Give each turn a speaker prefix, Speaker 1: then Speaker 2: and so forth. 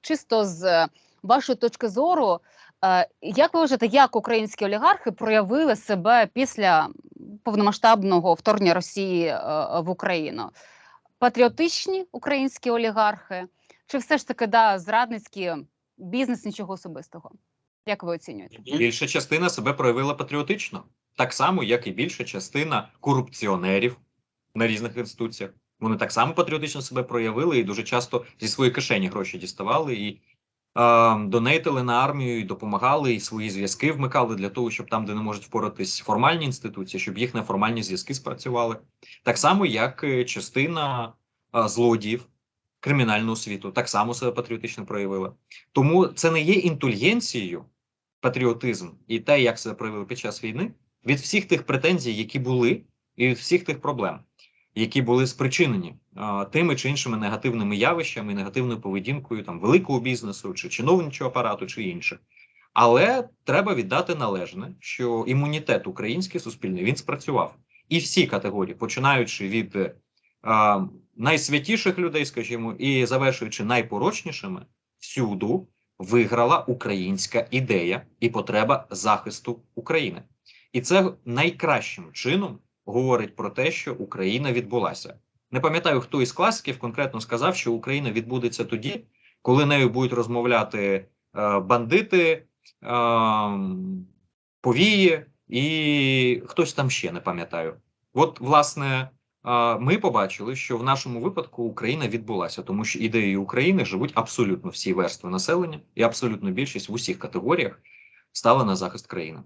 Speaker 1: чисто з вашої точки зору, е, як ви вважаєте, як українські олігархи проявили себе після повномасштабного вторгнення Росії е, в Україну? Патріотичні українські олігархи, чи все ж таки да, зрадницькі бізнес нічого особистого? Як ви оцінюєте?
Speaker 2: Більша частина себе проявила патріотично, так само, як і більша частина корупціонерів на різних інституціях. Вони так само патріотично себе проявили і дуже часто зі своєї кишені гроші діставали і е, донейтили на армію, і допомагали, і свої зв'язки вмикали для того, щоб там, де не можуть впоратись формальні інституції, щоб їх неформальні зв'язки спрацювали. Так само, як е, частина е, злодіїв кримінального світу, так само себе патріотично проявила. Тому це не є інтульгенцією патріотизм і те, як себе проявили під час війни, від всіх тих претензій, які були, і від всіх тих проблем, які були спричинені тими чи іншими негативними явищами, негативною поведінкою там великого бізнесу, чи чиновничого апарату, чи інших. Але треба віддати належне, що імунітет український суспільний він спрацював, і всі категорії, починаючи від а, найсвятіших людей, скажімо, і завершуючи найпорочнішими, всюду виграла українська ідея і потреба захисту України. І це найкращим чином говорить про те, що Україна відбулася. Не пам'ятаю, хто із класиків конкретно сказав, що Україна відбудеться тоді, коли нею будуть розмовляти е, бандити, е, повії і хтось там ще не пам'ятаю. От, власне, е, ми побачили, що в нашому випадку Україна відбулася, тому що ідеєю України живуть абсолютно всі верстви населення, і абсолютно більшість в усіх категоріях стала на захист країни.